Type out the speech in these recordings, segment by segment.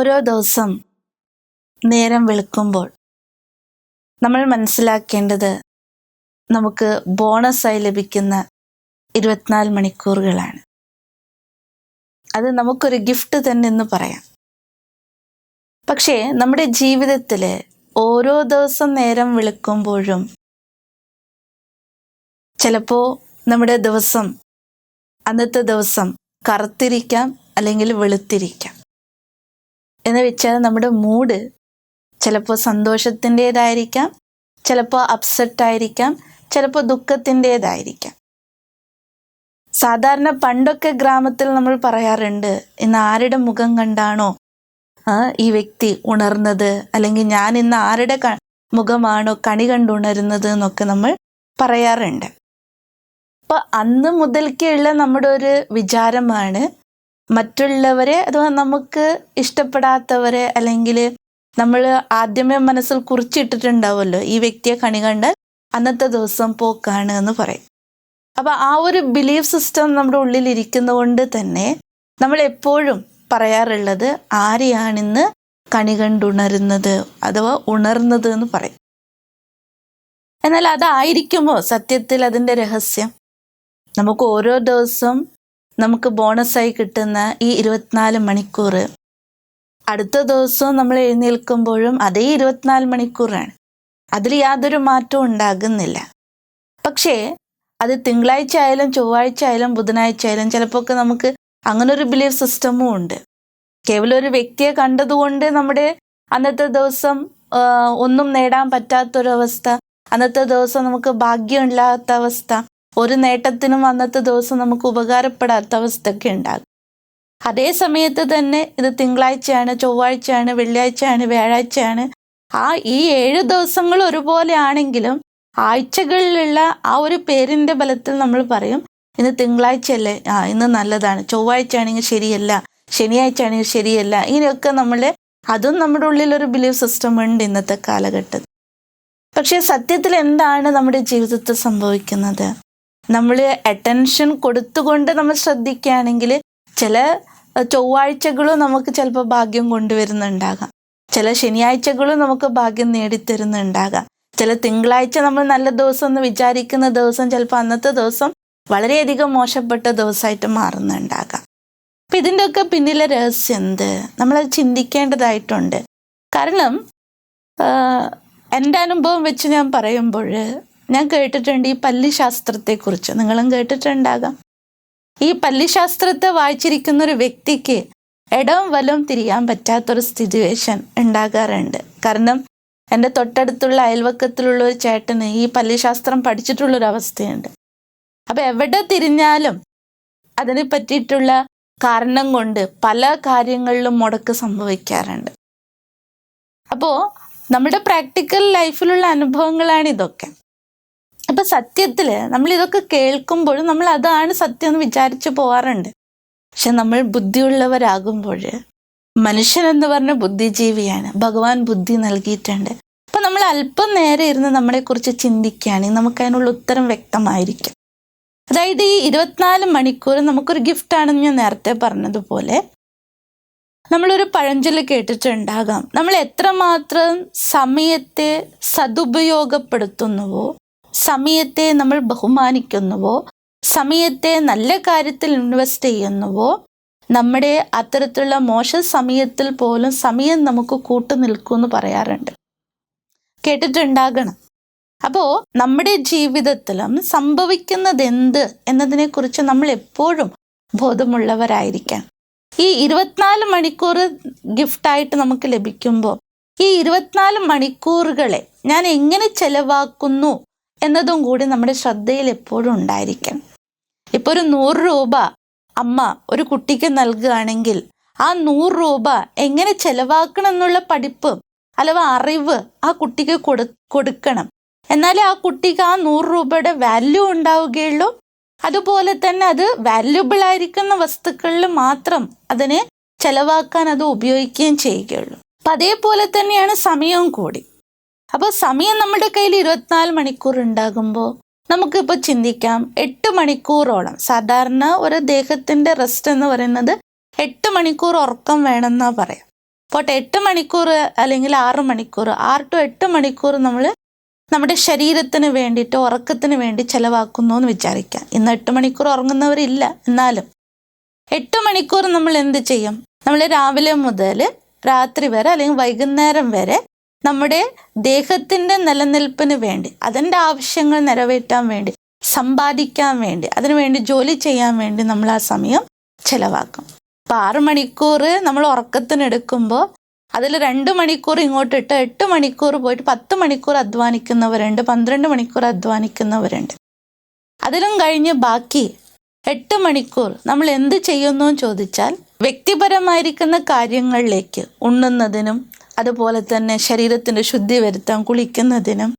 ഓരോ ദിവസം നേരം വെളുക്കുമ്പോൾ നമ്മൾ മനസ്സിലാക്കേണ്ടത് നമുക്ക് ബോണസായി ലഭിക്കുന്ന ഇരുപത്തിനാല് മണിക്കൂറുകളാണ്. അത് നമുക്കൊരു ഗിഫ്റ്റ് തന്നെ എന്ന് പറയാം. പക്ഷേ നമ്മുടെ ജീവിതത്തിൽ ഓരോ ദിവസം നേരം വെളുക്കുമ്പോഴും ചിലപ്പോൾ നമ്മുടെ ദിവസം അന്നത്തെ ദിവസം കറുത്തിരിക്കാം അല്ലെങ്കിൽ വെളുത്തിരിക്കാം. എന്ന് വെച്ചാൽ നമ്മുടെ മൂഡ് ചിലപ്പോൾ സന്തോഷത്തിന്റെതായിരിക്കാം ചിലപ്പോൾ അപ്സെറ്റ് ആയിരിക്കാം ചിലപ്പോൾ ദുഃഖത്തിന്റെതായിരിക്കാം. സാധാരണ പണ്ടൊക്കെ ഗ്രാമത്തിൽ നമ്മൾ പറയാറുണ്ട് ഇന്ന് ആരുടെ മുഖം കണ്ടാണോ? ഈ വ്യക്തി ഉണർന്നത്? അല്ലെങ്കിൽ ഞാൻ ഇന്ന് ആരുടെ മുഖമാണോ? കണി കണ്ടുണരുന്നത്? എന്നൊക്കെ നമ്മൾ പറയാറുണ്ട്. അപ്പൊ അന്ന് മുതൽക്കുള്ള നമ്മുടെ ഒരു വിചാരമാണ് മറ്റുള്ളവരെ അഥവാ നമുക്ക് ഇഷ്ടപ്പെടാത്തവരെ അല്ലെങ്കിൽ നമ്മൾ ആദ്യമേ മനസ്സിൽ കുറിച്ചിട്ടിട്ടുണ്ടാവുമല്ലോ ഈ വ്യക്തിയെ കണി കണ്ടാൽ അന്നത്തെ ദിവസം പോക്കാണ് എന്ന് പറയും. അപ്പൊ ആ ഒരു ബിലീഫ് സിസ്റ്റം നമ്മുടെ ഉള്ളിൽ ഇരിക്കുന്നതുകൊണ്ട് തന്നെ നമ്മൾ എപ്പോഴും പറയാറുള്ളത് ആരെയാണിന്ന് കണി കണ്ടുണരുന്നത് അഥവാ ഉണർന്നത് എന്ന് പറയും. എന്നാൽ അതായിരിക്കുമോ സത്യത്തിൽ അതിന്റെ രഹസ്യം? നമുക്ക് ഓരോ ദിവസം നമുക്ക് ബോണസായി കിട്ടുന്ന ഈ ഇരുപത്തിനാല് മണിക്കൂർ. അടുത്ത ദിവസവും നമ്മൾ എഴുന്നേൽക്കുമ്പോഴും അതേ ഇരുപത്തിനാല് മണിക്കൂറാണ്. അതിൽ യാതൊരു മാറ്റവും ഉണ്ടാകുന്നില്ല. പക്ഷേ അത് തിങ്കളാഴ്ച ആയാലും ചൊവ്വാഴ്ച ആയാലും ബുധനാഴ്ച ആയാലും ചിലപ്പോൾ ഒക്കെ നമുക്ക് അങ്ങനെ ഒരു ബിലീഫ് സിസ്റ്റമും ഉണ്ട്. കേവലം ഒരു വ്യക്തിയെ കണ്ടതുകൊണ്ട് നമ്മുടെ അന്നത്തെ ദിവസം ഒന്നും നേടാൻ പറ്റാത്തൊരവസ്ഥ അന്നത്തെ ദിവസം നമുക്ക് ഭാഗ്യമില്ലാത്ത അവസ്ഥ ഒരു നേട്ടത്തിനും അന്നത്തെ ദിവസം നമുക്ക് ഉപകാരപ്പെടാത്ത അവസ്ഥയൊക്കെ ഉണ്ടാകും. അതേ സമയത്ത് തന്നെ ഇത് തിങ്കളാഴ്ചയാണ് ചൊവ്വാഴ്ചയാണ് വെള്ളിയാഴ്ചയാണ് വ്യാഴാഴ്ചയാണ്. ആ ഈ ഏഴ് ദിവസങ്ങൾ ഒരുപോലെ ആണെങ്കിലും ആഴ്ചകളിലുള്ള ആ ഒരു പേരിന്റെ ബലത്തിൽ നമ്മൾ പറയും ഇന്ന് തിങ്കളാഴ്ചയല്ലേ? ആ ഇന്ന് നല്ലതാണ്. ചൊവ്വാഴ്ച ആണെങ്കിൽ ശരിയല്ല ശനിയാഴ്ച ആണെങ്കിൽ ശരിയല്ല. ഇങ്ങനെയൊക്കെ നമ്മൾ അതും നമ്മുടെ ഉള്ളിൽ ഒരു ബിലീഫ് സിസ്റ്റം ഉണ്ട് ഇന്നത്തെ കാലഘട്ടത്തിൽ. പക്ഷേ സത്യത്തിൽ എന്താണ് നമ്മുടെ ജീവിതത്തിൽ സംഭവിക്കുന്നത്? നമ്മൾ അറ്റൻഷൻ കൊടുത്തുകൊണ്ട് നമ്മൾ ശ്രദ്ധിക്കുകയാണെങ്കിൽ ചില ചൊവ്വാഴ്ചകളും നമുക്ക് ചിലപ്പോൾ ഭാഗ്യം കൊണ്ടുവരുന്നുണ്ടാകാം. ചില ശനിയാഴ്ചകളും നമുക്ക് ഭാഗ്യം നേടിത്തരുന്നുണ്ടാകാം. ചില തിങ്കളാഴ്ച നമ്മൾ നല്ല ദിവസം എന്ന് വിചാരിക്കുന്ന ദിവസം ചിലപ്പോൾ അന്നത്തെ ദിവസം വളരെയധികം മോശപ്പെട്ട ദിവസമായിട്ട് മാറുന്നുണ്ടാകാം. അപ്പം ഇതിന്റെയൊക്കെ പിന്നിലെ രഹസ്യം എന്ത്? നമ്മളത് ചിന്തിക്കേണ്ടതായിട്ടുണ്ട്. കാരണം എന്റെ അനുഭവം വെച്ച് ഞാൻ പറയുമ്പോൾ ഞാൻ കേട്ടിട്ടുണ്ട് ഈ പല്ലിശാസ്ത്രത്തെക്കുറിച്ച്. നിങ്ങളും കേട്ടിട്ടുണ്ടാകാം. ഈ പല്ലിശാസ്ത്രത്തെ വായിച്ചിരിക്കുന്ന ഒരു വ്യക്തിക്ക് ഇടവും വലവും തിരിയാൻ പറ്റാത്തൊരു സിറ്റുവേഷൻ ഉണ്ടാകാറുണ്ട്. കാരണം എന്റെ തൊട്ടടുത്തുള്ള അയൽവക്കത്തിലുള്ള ഒരു ചേട്ടന് ഈ പല്ലിശാസ്ത്രം പഠിച്ചിട്ടുള്ളൊരു അവസ്ഥയുണ്ട്. അപ്പം എവിടെ തിരിഞ്ഞാലും അതിനെ പറ്റിയിട്ടുള്ള കാരണം കൊണ്ട് പല കാര്യങ്ങളിലും മുടക്ക് സംഭവിക്കാറുണ്ട്. അപ്പോൾ നമ്മുടെ പ്രാക്ടിക്കൽ ലൈഫിലുള്ള അനുഭവങ്ങളാണ് ഇതൊക്കെ. അപ്പൊ സത്യത്തിൽ നമ്മൾ ഇതൊക്കെ കേൾക്കുമ്പോഴും നമ്മൾ അതാണ് സത്യം എന്ന് വിചാരിച്ചു പോവാറുണ്ട്. പക്ഷെ നമ്മൾ ബുദ്ധിയുള്ളവരാകുമ്പോൾ മനുഷ്യൻ എന്ന് പറഞ്ഞ ബുദ്ധിജീവിയാണ്. ഭഗവാൻ ബുദ്ധി നൽകിയിട്ടുണ്ട്. അപ്പൊ നമ്മൾ അല്പം നേരെ ഇരുന്ന് നമ്മളെക്കുറിച്ച് ചിന്തിക്കുകയാണെങ്കിൽ നമുക്ക് അതിനുള്ള ഉത്തരം വ്യക്തമായിരിക്കും. അതായത് ഈ ഇരുപത്തിനാല് മണിക്കൂർ നമുക്കൊരു ഗിഫ്റ്റ് ആണെന്ന് ഞാൻ നേരത്തെ പറഞ്ഞതുപോലെ നമ്മളൊരു പഴഞ്ചൊല്ല് കേട്ടിട്ടുണ്ടാകാം. നമ്മൾ എത്രമാത്രം സമയത്തെ സതുപയോഗപ്പെടുത്തുന്നുവോ സമയത്തെ നമ്മൾ ബഹുമാനിക്കുന്നുവോ? സമയത്തെ നല്ല കാര്യത്തിൽ ഇൻവെസ്റ്റ് ചെയ്യുന്നുവോ? നമ്മുടെ അത്തരത്തിലുള്ള മോശ സമയത്തിൽ പോലും സമയം നമുക്ക് കൂട്ടു നിൽക്കുമെന്ന് പറയാറുണ്ട്. കേട്ടിട്ടുണ്ടാകണം. അപ്പോൾ നമ്മുടെ ജീവിതത്തിലും സംഭവിക്കുന്നത് എന്ത് എന്നതിനെക്കുറിച്ച് നമ്മൾ എപ്പോഴും ബോധമുള്ളവരായിരിക്കാം ഈ ഇരുപത്തിനാല് മണിക്കൂർ ഗിഫ്റ്റായിട്ട് നമുക്ക് ലഭിക്കുമ്പോൾ ഈ ഇരുപത്തിനാല് മണിക്കൂറുകളെ ഞാൻ എങ്ങനെ ചെലവാക്കുന്നു എന്നതും കൂടി നമ്മുടെ ശ്രദ്ധയിൽ എപ്പോഴും ഉണ്ടായിരിക്കണം ഇപ്പോൾ ഒരു നൂറ് രൂപ അമ്മ ഒരു കുട്ടിക്ക് നൽകുകയാണെങ്കിൽ ആ നൂറ് രൂപ എങ്ങനെ ചെലവാക്കണം എന്നുള്ള പഠിപ്പ് അഥവാ അറിവ് ആ കുട്ടിക്ക് കൊടു കൊടുക്കണം. എന്നാലേ ആ കുട്ടിക്ക് ആ നൂറ് രൂപയുടെ വാല്യൂ ഉണ്ടാവുകയുള്ളൂ. അതുപോലെ തന്നെ അത് വാല്യുബിൾ ആയിരിക്കുന്ന വസ്തുക്കളിൽ മാത്രം അതിനെ ചെലവാക്കാൻ അത് ഉപയോഗിക്കുകയും ചെയ്യുകയുള്ളൂ. അപ്പം അതേപോലെ തന്നെയാണ് സമയവും കൂടി. അപ്പോൾ സമയം നമ്മുടെ കയ്യിൽ ഇരുപത്തിനാല് മണിക്കൂർ ഉണ്ടാകുമ്പോൾ നമുക്കിപ്പോൾ ചിന്തിക്കാം എട്ട് മണിക്കൂറോളം സാധാരണ ഒരു ദേഹത്തിന്റെ റെസ്റ്റ് എന്ന് പറയുന്നത് എട്ട് മണിക്കൂർ ഉറക്കം വേണമെന്നാ പറയാം. പോട്ടെ എട്ട് മണിക്കൂർ അല്ലെങ്കിൽ ആറ് മണിക്കൂർ ആറ് ടു എട്ട് മണിക്കൂർ നമ്മൾ നമ്മുടെ ശരീരത്തിന് വേണ്ടിയിട്ട് ഉറക്കത്തിന് വേണ്ടി ചിലവാക്കുന്നു എന്ന് വിചാരിക്കാം. ഇന്ന് എട്ട് മണിക്കൂർ ഉറങ്ങുന്നവരില്ല എന്നാലും. എട്ട് മണിക്കൂർ നമ്മൾ എന്ത് ചെയ്യും? നമ്മൾ രാവിലെ മുതൽ രാത്രി വരെ അല്ലെങ്കിൽ വൈകുന്നേരം വരെ നമ്മുടെ ദേഹത്തിന്റെ നിലനിൽപ്പിന് വേണ്ടി അതിന്റെ ആവശ്യങ്ങൾ നിറവേറ്റാൻ വേണ്ടി സമ്പാദിക്കാൻ വേണ്ടി അതിനു വേണ്ടി ജോലി ചെയ്യാൻ വേണ്ടി നമ്മൾ ആ സമയം ചിലവാക്കും. അപ്പം ആറ് മണിക്കൂർ നമ്മൾ ഉറക്കത്തിനെടുക്കുമ്പോൾ അതിൽ രണ്ട് മണിക്കൂർ ഇങ്ങോട്ട് ഇട്ട് എട്ട് മണിക്കൂർ പോയിട്ട് പത്ത് മണിക്കൂർ അധ്വാനിക്കുന്നവരുണ്ട് പന്ത്രണ്ട് മണിക്കൂർ അധ്വാനിക്കുന്നവരുണ്ട്. അതിലും കഴിഞ്ഞ് ബാക്കി എട്ട് മണിക്കൂർ നമ്മൾ എന്ത് ചെയ്യുന്നു ചോദിച്ചാൽ വ്യക്തിപരമായിരിക്കുന്ന കാര്യങ്ങളിലേക്ക് ഉണ്ണുന്നതിനും അതുപോലെ തന്നെ ശരീരത്തിന്റെ ശുദ്ധി വരുത്താൻ കുളിക്കുന്നതിനും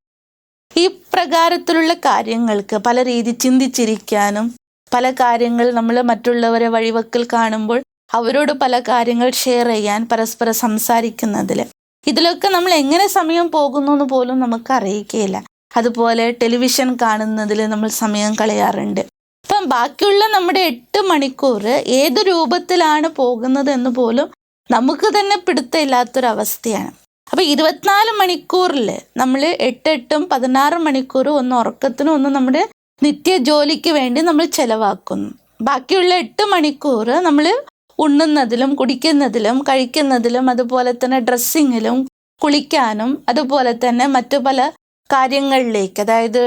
ഈ പ്രകാരത്തിലുള്ള കാര്യങ്ങൾക്ക് പല രീതി ചിന്തിച്ചിരിക്കാനും പല കാര്യങ്ങൾ നമ്മൾ മറ്റുള്ളവരെ വഴിവക്കിൽ കാണുമ്പോൾ അവരോട് പല കാര്യങ്ങൾ ഷെയർ ചെയ്യാൻ പരസ്പരം സംസാരിക്കുന്നതിൽ. ഇതിലൊക്കെ നമ്മൾ എങ്ങനെ സമയം പോകുന്നു എന്ന് പോലും നമുക്ക് അറിയിക്കുകയില്ല അതുപോലെ ടെലിവിഷൻ കാണുന്നതിൽ നമ്മൾ സമയം കളയാറുണ്ട്. അപ്പം ബാക്കിയുള്ള നമ്മുടെ എട്ട് മണിക്കൂർ ഏത് രൂപത്തിലാണ് പോകുന്നത് എന്ന് പോലും നമുക്ക് തന്നെ പിടുത്തമില്ലാത്തൊരവസ്ഥയാണ്. അപ്പോൾ ഇരുപത്തിനാല് മണിക്കൂറിൽ നമ്മൾ എട്ടെട്ടും പതിനാറ് മണിക്കൂറും ഒന്ന് ഉറക്കത്തിനും ഒന്ന് നമ്മുടെ നിത്യ ജോലിക്ക് വേണ്ടി നമ്മൾ ചെലവാക്കുന്നു. ബാക്കിയുള്ള എട്ട് മണിക്കൂർ നമ്മൾ ഉണ്ണുന്നതിലും കുടിക്കുന്നതിലും കഴിക്കുന്നതിലും അതുപോലെ തന്നെ ഡ്രസ്സിങ്ങിലും കുളിക്കാനും അതുപോലെ തന്നെ മറ്റു പല കാര്യങ്ങളിലേക്ക് അതായത്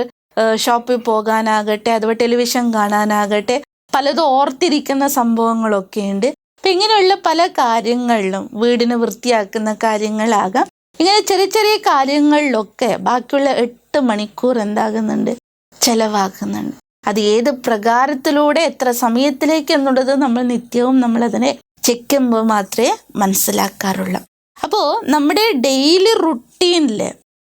ഷോപ്പിൽ പോകാനാകട്ടെ അഥവാ ടെലിവിഷൻ കാണാനാകട്ടെ പലതും ഓർത്തിരിക്കുന്ന സംഭവങ്ങളൊക്കെ ഉണ്ട് അപ്പം ഇങ്ങനെയുള്ള പല കാര്യങ്ങളിലും വീടിന് വൃത്തിയാക്കുന്ന കാര്യങ്ങളാകാം. ഇങ്ങനെ ചെറിയ ചെറിയ കാര്യങ്ങളിലൊക്കെ ബാക്കിയുള്ള എട്ട് മണിക്കൂർ എന്താകുന്നുണ്ട്? ചെലവാക്കുന്നുണ്ട് അത് ഏത് പ്രകാരത്തിലൂടെ എത്ര സമയത്തിലേക്ക് എന്നുള്ളത് നമ്മൾ നിത്യവും നമ്മൾ അതിനെ ചെയ്യുമ്പോൾ മാത്രമേ മനസ്സിലാക്കാറുള്ളൂ. അപ്പോൾ നമ്മുടെ ഡെയിലി റുട്ടീനിൽ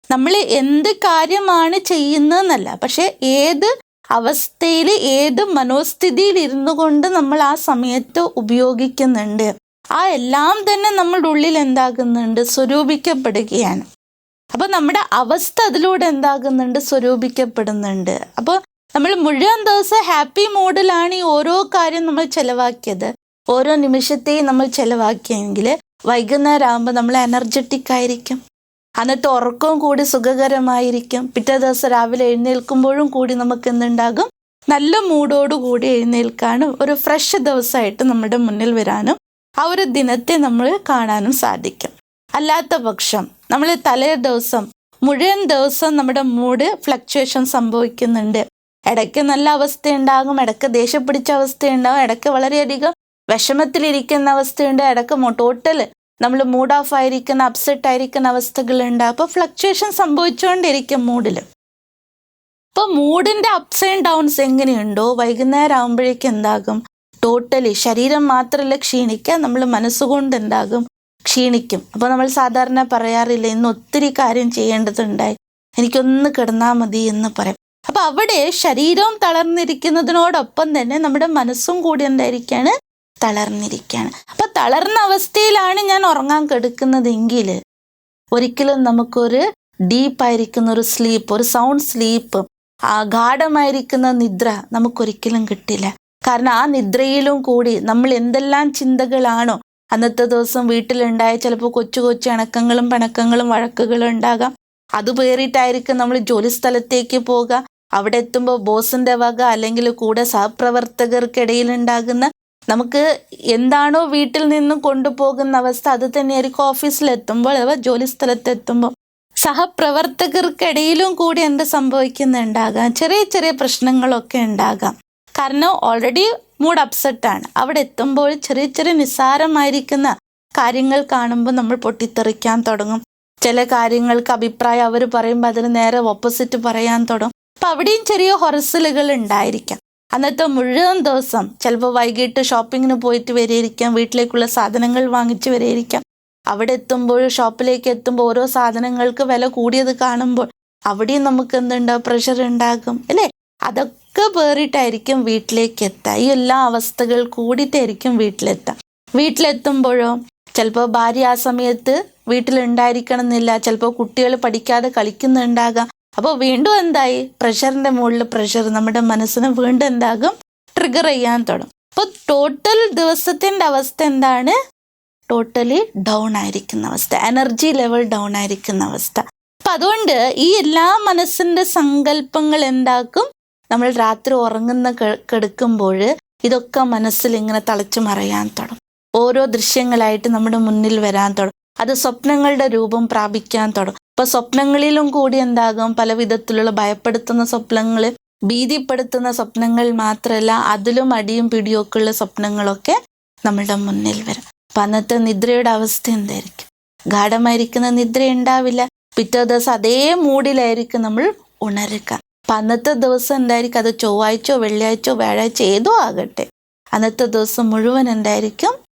നമ്മൾ എന്ത് കാര്യമാണ് ചെയ്യുന്നതെന്നല്ല പക്ഷേ ഏത് അവസ്ഥയിൽ ഏത് മനോസ്ഥിതിയിൽ ഇരുന്നു കൊണ്ട് നമ്മൾ ആ സമയത്ത് ഉപയോഗിക്കുന്നുണ്ട്. ആ എല്ലാം തന്നെ നമ്മുടെ ഉള്ളിൽ എന്താകുന്നുണ്ട്? സ്വരൂപിക്കപ്പെടുകയാണ്. അപ്പോൾ നമ്മുടെ അവസ്ഥ അതിലൂടെ എന്താകുന്നുണ്ട്? സ്വരൂപിക്കപ്പെടുന്നുണ്ട്. അപ്പോൾ നമ്മൾ മുഴുവൻ ദിവസം ഹാപ്പി മൂഡിലാണ് ഈ ഓരോ കാര്യം നമ്മൾ ചെലവാക്കിയത്. ഓരോ നിമിഷത്തെയും നമ്മൾ ചെലവാക്കിയെങ്കിൽ വൈകുന്നേരം ആകുമ്പോൾ നമ്മൾ എനർജറ്റിക് ആയിരിക്കും. അന്നത്തെ ഉറക്കവും കൂടി സുഖകരമായിരിക്കും. പിറ്റേ ദിവസം രാവിലെ എഴുന്നേൽക്കുമ്പോഴും കൂടി നമുക്ക് എന്തുണ്ടാകും? നല്ല മൂഡോട് കൂടി എഴുന്നേൽക്കാനും ഒരു ഫ്രഷ് ദിവസമായിട്ട് നമ്മുടെ മുന്നിൽ വരാനും ആ ഒരു ദിനത്തെ നമ്മൾ കാണാനും സാധിക്കും. അല്ലാത്ത പക്ഷം നമ്മൾ തലേ ദിവസം മുഴുവൻ ദിവസം നമ്മുടെ മൂഡ് ഫ്ലക്ച്വേഷൻ സംഭവിക്കുന്നുണ്ട്. ഇടയ്ക്ക് നല്ല അവസ്ഥയുണ്ടാകും ഇടയ്ക്ക് ദേഷ്യം പിടിച്ച അവസ്ഥയുണ്ടാകും ഇടയ്ക്ക് വളരെയധികം വിഷമത്തിലിരിക്കുന്ന അവസ്ഥയുണ്ട് ഇടയ്ക്ക് ടോട്ടൽ നമ്മൾ മൂഡ് ഓഫ് ആയിരിക്കുന്ന അപ്സെറ്റ് ആയിരിക്കുന്ന അവസ്ഥകളുണ്ട്. അപ്പോൾ ഫ്ലക്ച്വേഷൻ സംഭവിച്ചുകൊണ്ടിരിക്കും മൂഡിൽ അപ്പോൾ മൂഡിന്റെ അപ്സ് ആൻഡ് ഡൗൺസ് എങ്ങനെയുണ്ടോ? വൈകുന്നേരം ആകുമ്പോഴേക്കും എന്താകും? ടോട്ടലി ശരീരം മാത്രമല്ല ക്ഷീണിക്കുക നമ്മൾ മനസ്സുകൊണ്ട് എന്താകും? ക്ഷീണിക്കും. അപ്പോൾ നമ്മൾ സാധാരണ പറയാറില്ല ഇന്ന് ഒത്തിരി കാര്യം ചെയ്യേണ്ടതുണ്ടായി. എനിക്കൊന്ന് കിടന്നാൽ മതി എന്ന് പറയും. അപ്പോൾ അവിടെ ശരീരവും തളർന്നിരിക്കുന്നതിനോടൊപ്പം തന്നെ നമ്മുടെ മനസ്സും കൂടി എന്തായിരിക്കാണ്? തളർന്നിരിക്കുകയാണ്. അപ്പൊ തളർന്ന അവസ്ഥയിലാണ് ഞാൻ ഉറങ്ങാൻ കിടക്കുന്നതെങ്കിൽ ഒരിക്കലും നമുക്കൊരു ഡീപ്പായിരിക്കുന്ന ഒരു സ്ലീപ്പ് ഒരു സൗണ്ട് സ്ലീപ്പ് ഗാഠമായിരിക്കുന്ന നിദ്ര നമുക്കൊരിക്കലും കിട്ടില്ല. കാരണം ആ നിദ്രയിലും കൂടി നമ്മൾ എന്തെല്ലാം ചിന്തകളാണോ അന്നത്തെ ദിവസം വീട്ടിലുണ്ടായ ചിലപ്പോൾ കൊച്ചു കൊച്ചു ഇണക്കങ്ങളും പണക്കങ്ങളും വഴക്കുകളും ഉണ്ടാകാം. അത് പേറിയിട്ടായിരിക്കും നമ്മൾ ജോലി സ്ഥലത്തേക്ക് പോകുക അവിടെ എത്തുമ്പോൾ ബോസിന്റെ വക അല്ലെങ്കിൽ കൂടെ സഹപ്രവർത്തകർക്കിടയിൽ ഉണ്ടാകുന്ന നമുക്ക് എന്താണോ വീട്ടിൽ നിന്നും കൊണ്ടുപോകുന്ന അവസ്ഥ അത് തന്നെയായിരിക്കും ഓഫീസിലെത്തുമ്പോൾ അഥവാ ജോലി സ്ഥലത്തെത്തുമ്പോൾ സഹപ്രവർത്തകർക്കിടയിലും കൂടി എന്ത് സംഭവിക്കുന്നുണ്ടാകാം. ചെറിയ ചെറിയ പ്രശ്നങ്ങളൊക്കെ ഉണ്ടാകാം. കാരണം ഓൾറെഡി മൂഡ് അപ്സെറ്റാണ് അവിടെ എത്തുമ്പോൾ ചെറിയ ചെറിയ നിസ്സാരമായിരിക്കുന്ന കാര്യങ്ങൾ കാണുമ്പോൾ നമ്മൾ പൊട്ടിത്തെറിക്കാൻ തുടങ്ങും. ചില കാര്യങ്ങൾക്ക് അഭിപ്രായം അവർ പറയുമ്പോൾ അതിന് നേരെ ഓപ്പോസിറ്റ് പറയാൻ തുടങ്ങും. അപ്പം അവിടെയും ചെറിയ ഹൊറസലുകൾ ഉണ്ടായിരിക്കാം. അന്നത്തെ മുഴുവൻ ദിവസം ചിലപ്പോൾ വൈകിട്ട് ഷോപ്പിങ്ങിന് പോയിട്ട് വരെയിരിക്കാം വീട്ടിലേക്കുള്ള സാധനങ്ങൾ വാങ്ങിച്ച് വരെയിരിക്കാം. അവിടെ എത്തുമ്പോൾ ഷോപ്പിലേക്ക് എത്തുമ്പോൾ ഓരോ സാധനങ്ങൾക്ക് വില കൂടിയത് കാണുമ്പോൾ അവിടെയും നമുക്ക് എന്തുണ്ടാവും പ്രഷർ ഉണ്ടാകും അല്ലേ? അതൊക്കെ പേറിയിട്ടായിരിക്കും വീട്ടിലേക്ക് എത്തുക ഈ എല്ലാ അവസ്ഥകൾ കൂടിയിട്ടായിരിക്കും വീട്ടിലെത്തുക വീട്ടിലെത്തുമ്പോഴോ ചിലപ്പോൾ ഭാര്യ ആ സമയത്ത് വീട്ടിലുണ്ടായിരിക്കണം എന്നില്ല ചിലപ്പോൾ കുട്ടികൾ പഠിക്കാതെ കളിക്കുന്നുണ്ടാകാം അപ്പോൾ വീണ്ടും എന്തായി? പ്രഷറിന്റെ മുകളിൽ പ്രഷർ നമ്മുടെ മനസ്സിന് വീണ്ടും എന്താകും? ട്രിഗർ ചെയ്യാൻ തുടങ്ങും. അപ്പോൾ ടോട്ടൽ ദിവസത്തിന്റെ അവസ്ഥ എന്താണ്? ടോട്ടലി ഡൗൺ ആയിരിക്കുന്ന അവസ്ഥ. എനർജി ലെവൽ ഡൗൺ ആയിരിക്കുന്ന അവസ്ഥ. അപ്പം അതുകൊണ്ട് ഈ എല്ലാ മനസ്സിന്റെ സങ്കല്പങ്ങൾ എന്താക്കും? നമ്മൾ രാത്രി ഉറങ്ങുന്ന കെടുക്കുമ്പോൾ ഇതൊക്കെ മനസ്സിൽ ഇങ്ങനെ തളച്ചു മറയാൻ തുടങ്ങും. ഓരോ ദൃശ്യങ്ങളായിട്ട് നമ്മുടെ മുന്നിൽ വരാൻ തുടങ്ങും. അത് സ്വപ്നങ്ങളുടെ രൂപം പ്രാപിക്കാൻ തുടങ്ങും. അപ്പൊ സ്വപ്നങ്ങളിലും കൂടി എന്താകും? പല വിധത്തിലുള്ള ഭയപ്പെടുത്തുന്ന സ്വപ്നങ്ങൾ ഭീതിപ്പെടുത്തുന്ന സ്വപ്നങ്ങൾ മാത്രമല്ല അതിലും അടിയും പിടിയും ഒക്കെ ഉള്ള സ്വപ്നങ്ങളൊക്കെ നമ്മളുടെ മുന്നിൽ വരും. അപ്പൊ അന്നത്തെ നിദ്രയുടെ അവസ്ഥ എന്തായിരിക്കും? ഗാഠമായിരിക്കുന്ന നിദ്ര ഉണ്ടാവില്ല. പിറ്റേ ദിവസം അതേ മൂഡിലായിരിക്കും നമ്മൾ ഉണരുക. അപ്പൊ അന്നത്തെ ദിവസം എന്തായിരിക്കും? അത് ചൊവ്വാഴ്ചയോ വെള്ളിയാഴ്ചയോ വ്യാഴാഴ്ച ഏതോ ആകട്ടെ. അന്നത്തെ ദിവസം മുഴുവൻ എന്തായിരിക്കും?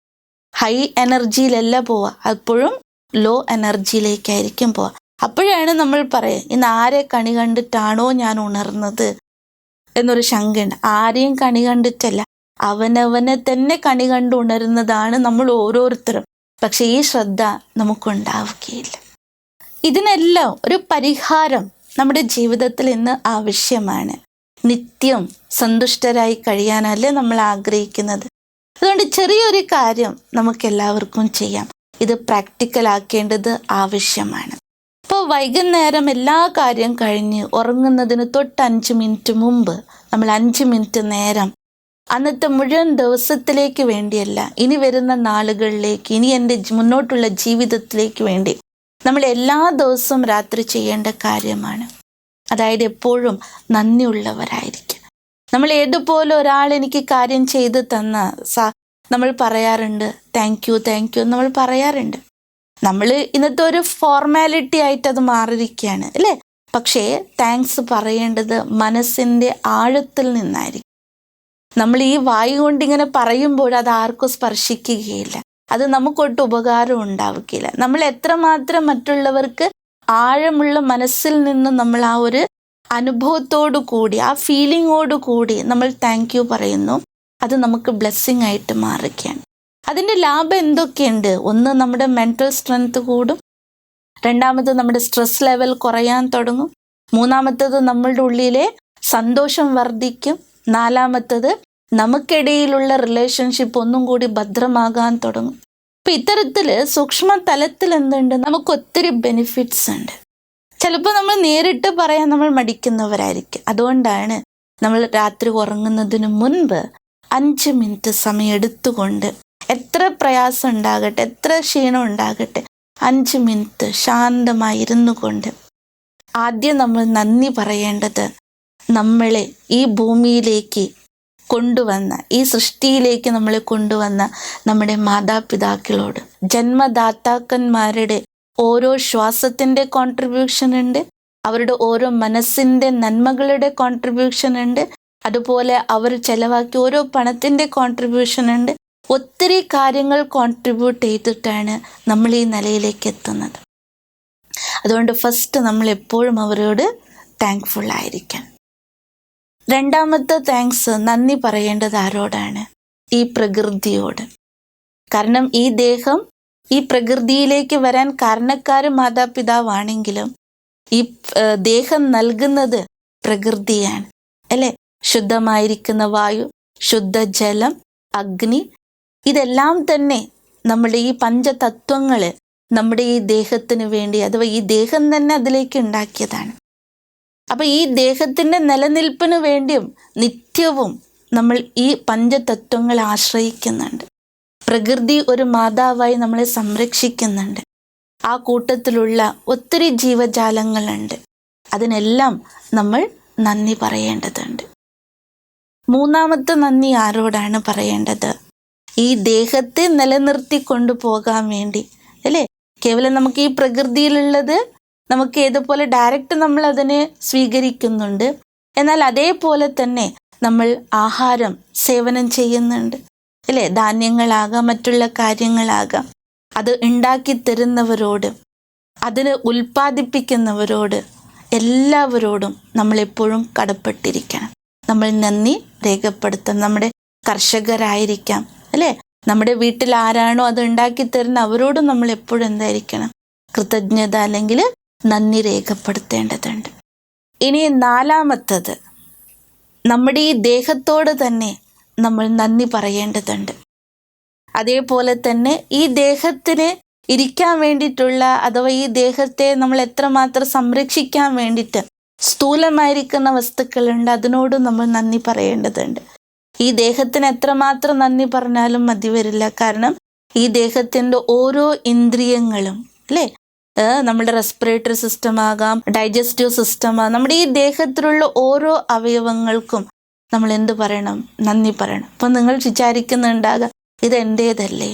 ഹൈ എനർജിയിലല്ല പോവുക. അപ്പോഴും ലോ എനർജിയിലേക്കായിരിക്കും പോവുക. അപ്പോഴാണ് നമ്മൾ പറയുക ഇന്ന് ആരെ കണി കണ്ടിട്ടാണോ ഞാൻ ഉണർന്നത് എന്നൊരു ശങ്കയുണ്ട്. ആരെയും കണി കണ്ടിട്ടല്ല അവനവനെ തന്നെ കണി കണ്ട് ഉണരുന്നതാണ് നമ്മൾ ഓരോരുത്തരും. പക്ഷെ ഈ ശ്രദ്ധ നമുക്കുണ്ടാവുകയില്ല. ഇതിനെല്ലാം ഒരു പരിഹാരം നമ്മുടെ ജീവിതത്തിൽ ഇന്ന് ആവശ്യമാണ്. നിത്യം സന്തുഷ്ടരായി കഴിയാനല്ലേ നമ്മൾ ആഗ്രഹിക്കുന്നത്. അതുകൊണ്ട് ചെറിയൊരു കാര്യം നമുക്ക് എല്ലാവർക്കും ചെയ്യാം. ഇത് പ്രാക്ടിക്കൽ ആക്കേണ്ടത് ആവശ്യമാണ്. ഇപ്പോൾ വൈകുന്നേരം എല്ലാ കാര്യം കഴിഞ്ഞ് ഉറങ്ങുന്നതിന് തൊട്ട് അഞ്ച് മിനിറ്റ് മുമ്പ് നമ്മൾ അഞ്ച് മിനിറ്റ് നേരം അന്നത്തെ മുഴുവൻ ദിവസത്തിലേക്ക് വേണ്ടിയല്ല ഇനി വരുന്ന നാളുകളിലേക്ക് ഇനി എന്റെ മുന്നോട്ടുള്ള ജീവിതത്തിലേക്ക് വേണ്ടി നമ്മൾ എല്ലാ ദിവസവും രാത്രി ചെയ്യേണ്ട കാര്യമാണ്. അതായത് എപ്പോഴും നന്ദിയുള്ളവരായിരിക്കും നമ്മൾ ഏതുപോലെ ഒരാൾ എനിക്ക് കാര്യം ചെയ്തു തന്ന സ നമ്മൾ പറയാറുണ്ട് താങ്ക് യു താങ്ക് യു നമ്മൾ പറയാറുണ്ട്. നമ്മൾ ഇന്നത്തെ ഒരു ഫോർമാലിറ്റി ആയിട്ട് അത് മാറിയിരിക്കുകയാണ് അല്ലേ? പക്ഷേ താങ്ക്സ് പറയേണ്ടത് മനസ്സിന്റെ ആഴത്തിൽ നിന്നായിരിക്കും. നമ്മൾ ഈ വായു കൊണ്ട് ഇങ്ങനെ പറയുമ്പോൾ അത് ആർക്കും സ്പർശിക്കുകയില്ല. അത് നമുക്കൊട്ട് ഉപകാരം ഉണ്ടാവുകയില്ല. നമ്മൾ എത്രമാത്രം മറ്റുള്ളവർക്ക് ആഴമുള്ള മനസ്സിൽ നിന്ന് നമ്മൾ ആ ഒരു അനുഭവത്തോടു കൂടി ആ ഫീലിങ്ങോടു കൂടി നമ്മൾ താങ്ക് യു പറയുന്നു. അത് നമുക്ക് ബ്ലെസ്സിങ് ആയിട്ട് മാറുകയാണ്. അതിന്റെ ലാഭം എന്തൊക്കെയുണ്ട്? ഒന്ന് നമ്മുടെ മെന്റൽ സ്ട്രെങ്ത് കൂടും. രണ്ടാമത് നമ്മുടെ സ്ട്രെസ് ലെവൽ കുറയാൻ തുടങ്ങും. മൂന്നാമത്തത് നമ്മളുടെ ഉള്ളിലെ സന്തോഷം വർദ്ധിക്കും. നാലാമത്തത് നമുക്കിടയിലുള്ള റിലേഷൻഷിപ്പ് ഒന്നും കൂടി ഭദ്രമാകാൻ തുടങ്ങും. അപ്പം ഇത്തരത്തിൽ സൂക്ഷ്മ തലത്തിൽ എന്തുണ്ട്? നമുക്ക് ഒത്തിരി ബെനിഫിറ്റ്സ് ഉണ്ട്. ചിലപ്പോൾ നമ്മൾ നേരിട്ട് പറയാൻ നമ്മൾ മടിക്കുന്നവരായിരിക്കും. അതുകൊണ്ടാണ് നമ്മൾ രാത്രി ഉറങ്ങുന്നതിന് മുൻപ് അഞ്ച് മിനിറ്റ് സമയം എടുത്തുകൊണ്ട് എത്ര പ്രയാസം ഉണ്ടാകട്ടെ എത്ര ക്ഷീണം ഉണ്ടാകട്ടെ അഞ്ച് മിനിറ്റ് ശാന്തമായി ഇരുന്നു കൊണ്ട് ആദ്യം നമ്മൾ നന്ദി പറയേണ്ടത് നമ്മളെ ഈ ഭൂമിയിലേക്ക് കൊണ്ടുവന്ന ഈ സൃഷ്ടിയിലേക്ക് നമ്മളെ കൊണ്ടുവന്ന നമ്മുടെ മാതാപിതാക്കളോട് ജന്മദാതാക്കന്മാരുടെ ഓരോ ശ്വാസത്തിന്റെ കോൺട്രിബ്യൂഷൻ ഉണ്ട് അവരുടെ ഓരോ മനസ്സിന്റെ നന്മകളുടെ കോൺട്രിബ്യൂഷൻ ഉണ്ട് അതുപോലെ അവർ ചിലവാക്കിയ ഓരോ പണത്തിന്റെ കോൺട്രിബ്യൂഷൻ ഉണ്ട്. ഒത്തിരി കാര്യങ്ങൾ കോൺട്രിബ്യൂട്ട് ചെയ്തിട്ടാണ് നമ്മൾ ഈ നിലയിലേക്ക് എത്തുന്നത്. അതുകൊണ്ട് ഫസ്റ്റ് നമ്മൾ എപ്പോഴും അവരോട് താങ്ക്ഫുൾ ആയിരിക്കണം. രണ്ടാമത്തെ താങ്ക്സ് നന്ദി പറയേണ്ടത് ആരോടാണ്? ഈ പ്രകൃതിയോട്. കാരണം ഈ ദേഹം ഈ പ്രകൃതിയിലേക്ക് വരാൻ കാരണക്കാർ മാതാപിതാവാണെങ്കിലും ഈ ദേഹം നൽകുന്നത് പ്രകൃതിയാണ്. അല്ലെ? ശുദ്ധമായിരിക്കുന്ന വായു ശുദ്ധജലം അഗ്നി ഇതെല്ലാം തന്നെ നമ്മുടെ ഈ പഞ്ചതത്വങ്ങൾ നമ്മുടെ ഈ ദേഹത്തിന് വേണ്ടി അഥവാ ഈ ദേഹം തന്നെ അതിലേക്ക് ഉണ്ടാക്കിയതാണ്. അപ്പൊ ഈ ദേഹത്തിന്റെ നിലനിൽപ്പിന് വേണ്ടിയും നിത്യവും നമ്മൾ ഈ പഞ്ചതത്വങ്ങൾ ആശ്രയിക്കുന്നുണ്ട്. പ്രകൃതി ഒരു മാതാവായി നമ്മളെ സംരക്ഷിക്കുന്നുണ്ട്. ആ കൂട്ടത്തിലുള്ള ഒത്തിരി ജീവജാലങ്ങളുണ്ട്. അതിനെല്ലാം നമ്മൾ നന്ദി പറയേണ്ടതുണ്ട്. മൂന്നാമത്തെ നന്ദി ആരോടാണ് പറയേണ്ടത്? ഈ ദേഹത്തെ നിലനിർത്തി കൊണ്ടുപോകാൻ വേണ്ടി. അല്ലേ? കേവലം നമുക്ക് ഈ പ്രകൃതിയിലുള്ളത് നമുക്ക് ഏതുപോലെ ഡയറക്റ്റ് നമ്മൾ അതിനെ സ്വീകരിക്കുന്നുണ്ട്. എന്നാൽ അതേപോലെ തന്നെ നമ്മൾ ആഹാരം സേവനം ചെയ്യുന്നുണ്ട്. അല്ലേ? ധാന്യങ്ങളാകാം മറ്റുള്ള കാര്യങ്ങളാകാം. അത് ഉണ്ടാക്കി തരുന്നവരോട് അതിന് ഉൽപ്പാദിപ്പിക്കുന്നവരോട് എല്ലാവരോടും നമ്മളെപ്പോഴും കടപ്പെട്ടിരിക്കണം. നമ്മൾ നന്ദി രേഖപ്പെടുത്തണം. നമ്മുടെ കർഷകരായിരിക്കാം അല്ലേ? നമ്മുടെ വീട്ടിൽ ആരാണോ അത് ഉണ്ടാക്കി തരുന്ന അവരോടും നമ്മൾ എപ്പോഴും എന്തായിരിക്കണം? കൃതജ്ഞത അല്ലെങ്കിൽ നന്ദി രേഖപ്പെടുത്തേണ്ടതുണ്ട്. ഇനി നാലാമത്തത് നമ്മുടെ ഈ ദേഹത്തോട് തന്നെ നമ്മൾ നന്ദി പറയേണ്ടതുണ്ട്. അതേപോലെ തന്നെ ഈ ദേഹത്തിന് ഇരിക്കാൻ വേണ്ടിയിട്ടുള്ള അഥവാ ഈ ദേഹത്തെ നമ്മൾ എത്രമാത്രം സംരക്ഷിക്കാൻ വേണ്ടിയിട്ട് സ്ഥൂലമായിരിക്കുന്ന വസ്തുക്കളുണ്ട് അതിനോട് നമ്മൾ നന്ദി പറയേണ്ടതുണ്ട്. ഈ ദേഹത്തിന് എത്രമാത്രം നന്ദി പറഞ്ഞാലും മതി വരില്ല. കാരണം ഈ ദേഹത്തിന്റെ ഓരോ ഇന്ദ്രിയങ്ങളും അല്ലേ? നമ്മുടെ റെസ്പിറേറ്ററി സിസ്റ്റം ആകാം ഡൈജസ്റ്റീവ് സിസ്റ്റം ആകാം നമ്മുടെ ഈ ദേഹത്തിലുള്ള ഓരോ അവയവങ്ങൾക്കും നമ്മൾ എന്ത് പറയണം? നന്ദി പറയണം. അപ്പം നിങ്ങൾ വിചാരിക്കുന്നുണ്ടാകാം ഇത് എന്റേതല്ലേ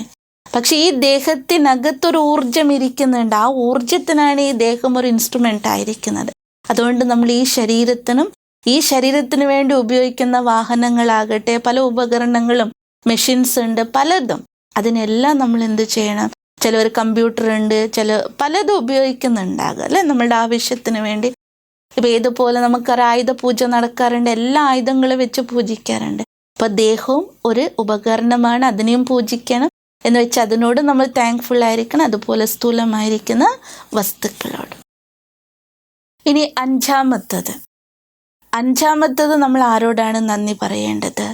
പക്ഷെ ഈ ദേഹത്തിനകത്തൊരു ഊർജം ഇരിക്കുന്നുണ്ട്. ആ ഊർജത്തിനാണ് ഈ ദേഹം ഒരു ഇൻസ്ട്രുമെന്റ് ആയിരിക്കുന്നത്. അതുകൊണ്ട് നമ്മൾ ഈ ശരീരത്തിനും ഈ ശരീരത്തിന് വേണ്ടി ഉപയോഗിക്കുന്ന വാഹനങ്ങളാകട്ടെ പല ഉപകരണങ്ങളും മെഷീൻസ് ഉണ്ട് പലതും. അതിനെല്ലാം നമ്മൾ എന്ത് ചെയ്യണം? ചിലവർ കമ്പ്യൂട്ടർ ഉണ്ട് ചില പലതും ഉപയോഗിക്കുന്നുണ്ടാകും അല്ലെ? നമ്മളുടെ ആവശ്യത്തിന് വേണ്ടി ഇപ്പം ഏതുപോലെ നമുക്കൊരു ആയുധ പൂജ നടക്കാറുണ്ട്. എല്ലാ ആയുധങ്ങളും വെച്ച് പൂജിക്കാറുണ്ട്. അപ്പൊ ദേഹവും ഒരു ഉപകരണമാണ്. അതിനെയും പൂജിക്കണം എന്ന് വെച്ച് അതിനോട് നമ്മൾ താങ്ക്ഫുൾ ആയിരിക്കണം. അതുപോലെ സ്ഥൂലമായിരിക്കുന്ന വസ്തുക്കളോട്. ഇനി അഞ്ചാമത്തത്. അഞ്ചാമത്തത് നമ്മൾ ആരോടാണ് നന്ദി പറയേണ്ടത്?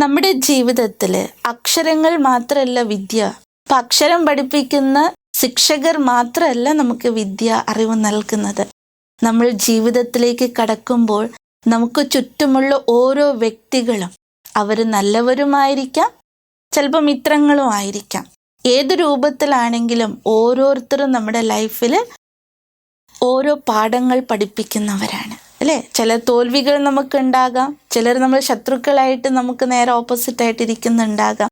നമ്മുടെ ജീവിതത്തിൽ അക്ഷരങ്ങൾ മാത്രമല്ല വിദ്യ. അപ്പം അക്ഷരം പഠിപ്പിക്കുന്ന ശിക്ഷകർ മാത്രമല്ല നമുക്ക് വിദ്യ അറിവ് നൽകുന്നത്. നമ്മൾ ജീവിതത്തിലേക്ക് കടക്കുമ്പോൾ നമുക്ക് ചുറ്റുമുള്ള ഓരോ വ്യക്തികളും അവർ നല്ലവരുമായിരിക്കാം ചിലപ്പോൾ മിത്രങ്ങളും ആയിരിക്കാം. ഏത് രൂപത്തിലാണെങ്കിലും ഓരോരുത്തരും നമ്മുടെ ലൈഫിൽ ഓരോ പാഠങ്ങൾ പഠിപ്പിക്കുന്നവരാണ്. അല്ലേ? ചില തോൽവികൾ നമുക്ക് ഉണ്ടാകാം ചിലർ നമ്മൾ ശത്രുക്കളായിട്ട് നമുക്ക് നേരെ ഓപ്പോസിറ്റ് ആയിട്ട് ഇരിക്കുന്നുണ്ടാകാം.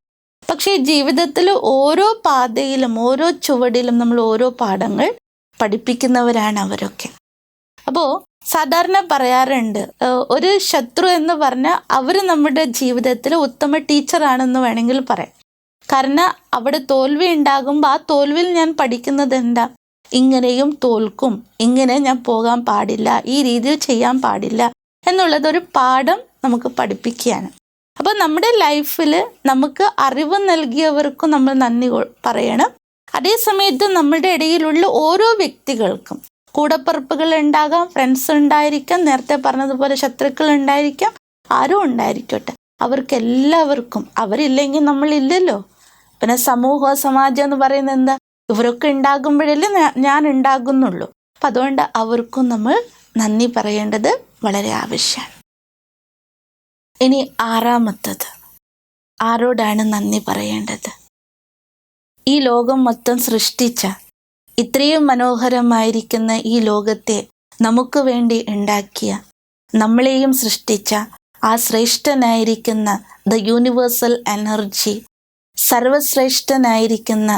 പക്ഷേ ജീവിതത്തിൽ ഓരോ പാതയിലും ഓരോ ചുവടിലും നമ്മൾ ഓരോ പാഠങ്ങൾ പഠിപ്പിക്കുന്നവരാണ് അവരൊക്കെ. അപ്പോൾ സാധാരണ പറയാറുണ്ട് ഒരു ശത്രു എന്ന് പറഞ്ഞാൽ അവർ നമ്മുടെ ജീവിതത്തിൽ ഉത്തമ ടീച്ചറാണെന്ന് വേണമെങ്കിൽ പറയാം. കാരണം അവിടെ തോൽവി ഉണ്ടാകുമ്പോൾ ആ തോൽവിയിൽ ഞാൻ പഠിക്കുന്നത് എന്താ? ഇങ്ങനെയും തോൽക്കും ഇങ്ങനെ ഞാൻ പോകാൻ പാടില്ല ഈ രീതിയിൽ ചെയ്യാൻ പാടില്ല എന്നുള്ളത് ഒരു പാഠം നമുക്ക് പഠിപ്പിക്കുകയാണ്. അപ്പോൾ നമ്മുടെ ലൈഫിൽ നമുക്ക് അറിവ് നൽകിയവർക്കും നമ്മൾ നന്ദി പറയണം. അതേസമയത്ത് നമ്മുടെ ഇടയിലുള്ള ഓരോ വ്യക്തികൾക്കും കൂടപ്പറപ്പുകൾ ഉണ്ടാകാം ഫ്രണ്ട്സ് ഉണ്ടായിരിക്കാം നേരത്തെ പറഞ്ഞതുപോലെ ശത്രുക്കൾ ഉണ്ടായിരിക്കാം ആരും ഉണ്ടായിരിക്കട്ടെ. അവർക്ക് എല്ലാവർക്കും അവരില്ലെങ്കിൽ നമ്മളില്ലല്ലോ. പിന്നെ സമൂഹ സമാജം എന്ന് പറയുന്നത് എന്താ? ഇവരൊക്കെ ഉണ്ടാകുമ്പോഴല്ലേ ഞാൻ ഉണ്ടാകുന്നുള്ളൂ. അപ്പം അതുകൊണ്ട് അവർക്കും നമ്മൾ നന്ദി പറയേണ്ടത് വളരെ ആവശ്യമാണ്. ഇനി ആറാമത്തത്. ആരോടാണ് നന്ദി പറയേണ്ടത്? ഈ ലോകം മൊത്തം സൃഷ്ടിച്ച ഇത്രയും മനോഹരമായിരിക്കുന്ന ഈ ലോകത്തെ നമുക്ക് വേണ്ടി ഉണ്ടാക്കിയ നമ്മളെയും സൃഷ്ടിച്ച ആ ശ്രേഷ്ഠനായിരിക്കുന്ന ദ യൂണിവേഴ്സൽ എനർജി സർവശ്രേഷ്ഠനായിരിക്കുന്ന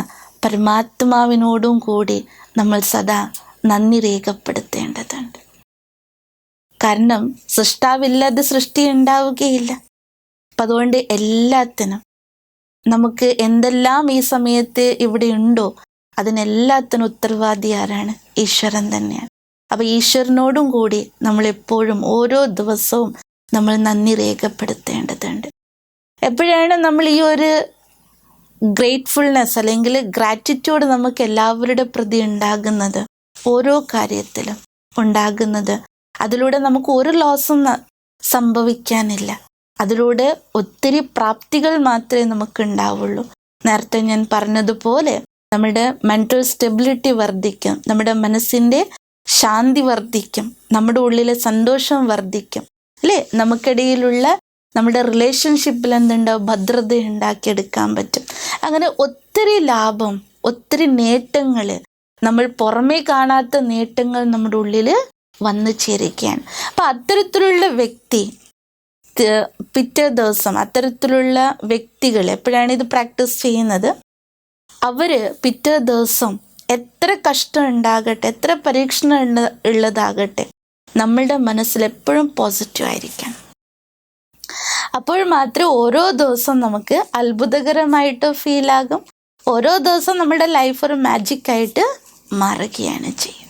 പരമാത്മാവിനോടും കൂടി നമ്മൾ സദാ നന്ദി രേഖപ്പെടുത്തേണ്ടതുണ്ട്. കാരണം സൃഷ്ടാവില്ലാതെ സൃഷ്ടി ഉണ്ടാവുകയില്ല. അപ്പം അതുകൊണ്ട് എല്ലാത്തിനും നമുക്ക് എന്തെല്ലാം ഈ സമയത്ത് ഇവിടെ ഉണ്ടോ അതിനെല്ലാത്തിനും ഉത്തരവാദി ആരാണ് ഈശ്വരൻ തന്നെയാണ്. അപ്പൊ ഈശ്വരനോടും കൂടി നമ്മൾ എപ്പോഴും ഓരോ ദിവസവും നമ്മൾ നന്ദി രേഖപ്പെടുത്തേണ്ടതുണ്ട്. എപ്പോഴാണ് നമ്മൾ ഈ ഒരു ഗ്രേറ്റ്ഫുൾനെസ് അല്ലെങ്കിൽ ഗ്രാറ്റിറ്റ്യൂഡ് നമുക്ക് എല്ലാവരുടെ പ്രതി ഉണ്ടാകുന്നത്? ഓരോ കാര്യത്തിലും ഉണ്ടാകുന്നത്. അതിലൂടെ നമുക്ക് ഒരു ലോസും സംഭവിക്കാനില്ല. അതിലൂടെ ഒത്തിരി പ്രാപ്തികൾ മാത്രമേ നമുക്ക് ഉണ്ടാവുള്ളൂ. നേരത്തെ ഞാൻ പറഞ്ഞതുപോലെ നമ്മുടെ മെന്റൽ സ്റ്റെബിലിറ്റി വർദ്ധിക്കും നമ്മുടെ മനസ്സിന്റെ ശാന്തി വർദ്ധിക്കും നമ്മുടെ ഉള്ളിലെ സന്തോഷം വർദ്ധിക്കും. അല്ലേ? നമുക്കിടയിലുള്ള നമ്മുടെ റിലേഷൻഷിപ്പിൽ എന്തുണ്ടാവും? ഭദ്രത ഉണ്ടാക്കിയെടുക്കാൻ പറ്റും. അങ്ങനെ ഒത്തിരി ലാഭം ഒത്തിരി നേട്ടങ്ങൾ നമ്മൾ പുറമേ കാണാത്ത നേട്ടങ്ങൾ നമ്മുടെ ഉള്ളിൽ വന്നു ചേരുകയാണ്. അപ്പം അത്തരത്തിലുള്ള വ്യക്തി പിറ്റേ ദിവസം അത്തരത്തിലുള്ള വ്യക്തികൾ എപ്പോഴാണ് ഇത് പ്രാക്ടീസ് ചെയ്യുന്നത്? അവർ പിറ്റേ ദിവസം എത്ര കഷ്ടം ഉണ്ടാകട്ടെ എത്ര പരീക്ഷണം ഉള്ള- ഉള്ളതാകട്ടെ നമ്മളുടെ മനസ്സിൽ എപ്പോഴും പോസിറ്റീവ് ആയിരിക്കണം. അപ്പോൾ മാത്രമേ ഓരോ ദിവസം നമുക്ക് അത്ഭുതകരമായിട്ട് ഫീലാകും ഓരോ ദിവസം നമ്മുടെ ലൈഫ് ഒരു മാജിക്കായിട്ട് മാറുകയാണ് ചെയ്യുക